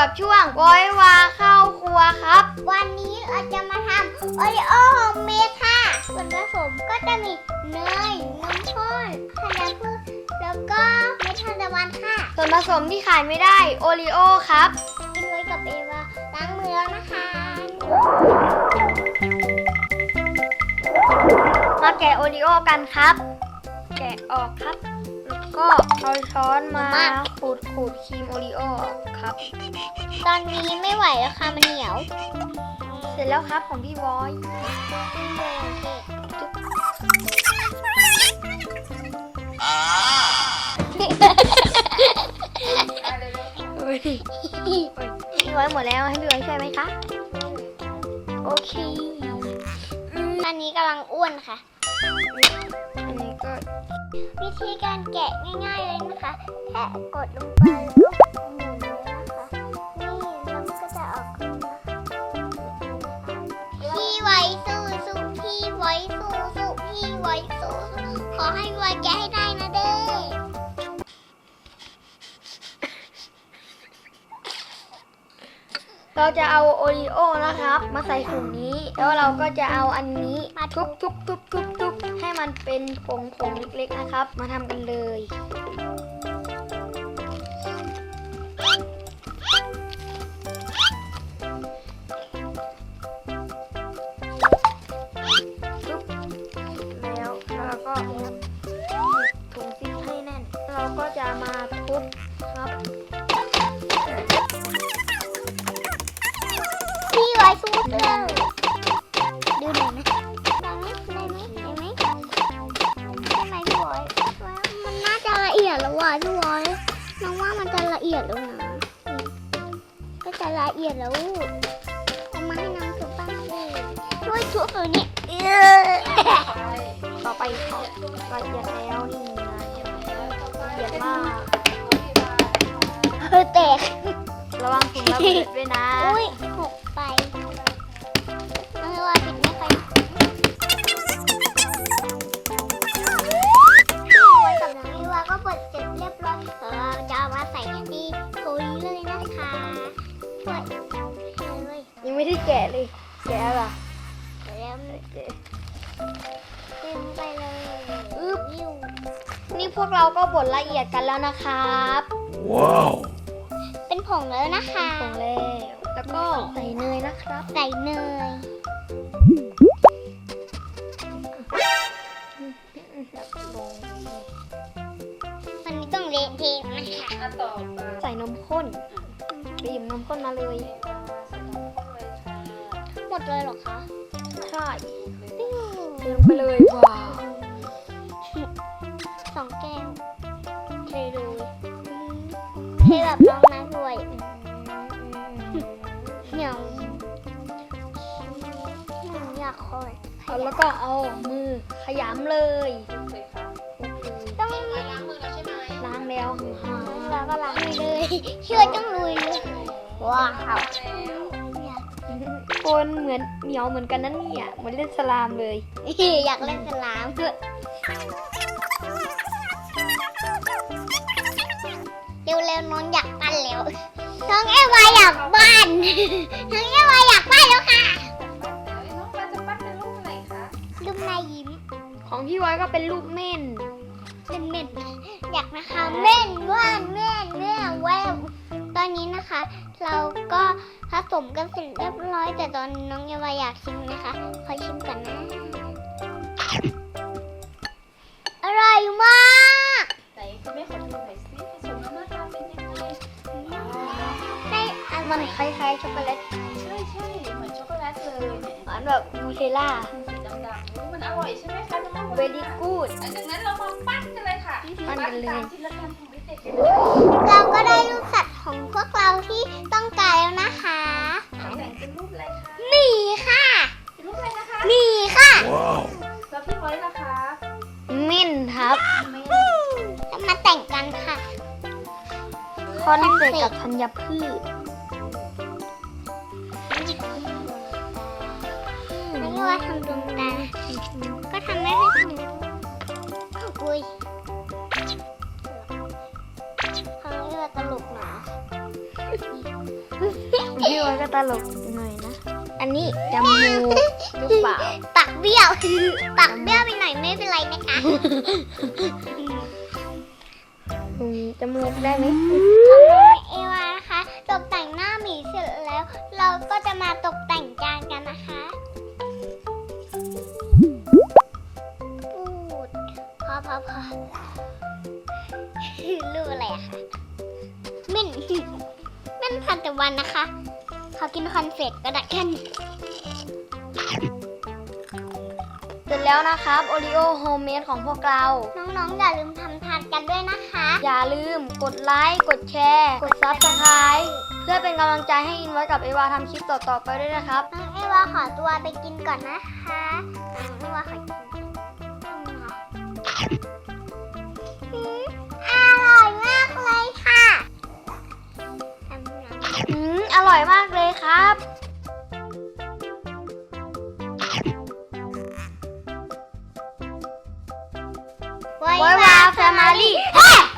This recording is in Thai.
กับช่วงก้อยวาเข้าครัวครับ วันนี้เราจะมาทำโอริโอโฮมเมดค่ะ ส่วนผสมก็จะมีเนยนมข้นธัญพืชแล้วก็เม็ดทานตะวันค่ะ ส่วนผสมที่ขายไม่ได้โอรีโอครับกินไว้กับเอวาล้างมือแล้วนะคะมาแกะโอรีโอกันครับ แกะออกครับแล้วก็เอาช้อนมาขูดขูดครีมโอรีโอออก ครับ ตอนนี้ไม่ไหวแล้วค่ะมันเหนียว เสร็จแล้วครับของพี่วอยเฮ้ยพี่วอยหมดแล้วให้พี่วอยช่วยไหมคะ โอเคอืมตอนนี้กำลังอ้วนค่ะอันนี้ก็วิธีการแกะง่ายๆเลยนะคะแค่กดลงไป ให้ไว้แกะให้ได้นะเด้อเราจะเอาโอรีโอนะครับ มาใส่ถุงนี้ แล้วเราก็จะเอาอันนี้มาทุบทุบทุบทุบทุบให้มันเป็นผงผงเล็กๆนะครับ มาทำกันเลย มาทุบครับพี่ไว้สู้เด้อดูหน่อยนะได้ไหมได้ไหมได้ไหมได้ไหมพี่ไว้มันน่าจะละเอียดแล้วว่ะพี่ไว้น้องว่ามันจะละเอียดแล้วนะก็จะละเอียดแล้วเอามาให้น้องถูกบ้างสิช่วยถูตัวนี้ต่อไปขาละเอียดแล้ว ระวังถุงระเบิดด้วยนะอุ้ยหกไปน้องว่าปิดไม่ไปพี่ไว้กับน้องวิวาก็เปิดเสร็จเรียบร้อยเราจะเอามาใส่ที่โถนี้เลยนะคะช่วยเลยยังไม่ได้แกะเลย แกะเหรอแล้วแกะเต็มไปเลยอึ๊บวิวนี่พวกเราก็บดละเอียดกันแล้วนะครับ Wow. เป็น ผงแล้วนะคะผงแล้วแล้วก็ใส่เนยนะครับ ใส่เนยลงมันนี้ต้องเละเทะนะคะใส่นมข้นบีบนมข้นมาเลย หมดเลยเหรอคะ ใช่ปิ้วเติมไปเลยว้าวสองแก้วเทเลยเทแบบน้องนะ ด้วยเหนียวหนูอยากคอยเอาแล้วก็เอามือขยำเลยโอเคต้องล้างแล้วห่างเราก็ล้างให้เลย เชื่อต้องลุยเลยว้าวๆคนเหมือนเหนียวเหมือนกันนั่นเนี่ยเหมือนเล่นสลามเลยอยากเล่นสลามด้วยเนน้องเอวาอยากปั้นแล้วค่ะลูกนายยิ้ม ของพี่ไว้ก็เป็นรูปเม่น เป็นเม่นอยากนะคะเม่นว่านเม่นเม่นแววตอนนี้นะคะ เราก็ผสมกันเสร็จเรียบร้อย แต่ตอนนี้น้องเอวาอยากชิมนะคะขอชิมก่อนนะอร่อยมากไหนคุณแม่ขอดูหน่อย มัร่นอยคล้ายๆช็อกโกแลตใช่ใช่เหมือนช็อกโกแลตเลยเนี่ยหวานแบบนูเทลล่าสีดำๆอุ๊ยมันอร่อยใช่ไหมคะน้องมะม่วง very good หลังจากนั้นเรามาปั้นกันเลยค่ะปั้นกันเลย ตามทีละขั้นของเด็กๆเลยเราก็ได้รูปสัตว์ของพวกเราที่ต้องการแล้วนะคะไหนเป็นรูปอะไรคะหมีค่ะเป็นรูปอะไรนะคะหมีค่ะ Wow. แล้วพี่ไว้ล่ะคะเม่นครับจะมาแต่งกันค่ะ คอนเซ็ปต์กับธัญพืช ว่าทำดวงตา ก็ทำไม่ได้ทำอุ้ยเขาเรียกว่าตลกหนาพี่ว่าก็ตลกหน่อยนะ อันนี้จมูกหรือเปล่าปากเบี้ยวปากเบี้ยวไปหน่อยไม่เป็นไรนะคะจมูกได้ไหมเอวานะคะ ตกแต่งหน้าหมีเสร็จแล้ว เราก็จะมาตกแต่งจานกันนะคะ รูปอะไรอะคะมิ่นมิ่นทันตะวันนะคะเขากินคอนเฟกก็ได้แค่นี้เสร็จแล้วนะครับโอริโอโฮมเมดของพวกเรา น้องๆ อย่าลืมทำทานกันด้วยนะคะ อย่าลืมกดไลค์ กดแชร์ กดซับสไคร b ์เพื่อเป็นกำลังใจให้อินไว้กับเอวาทำคลิปต่อๆไปด้วยนะครับน้องเอวาขอตัวไปกินก่อนนะคะน้องเอวาขอกิน ไว้ไ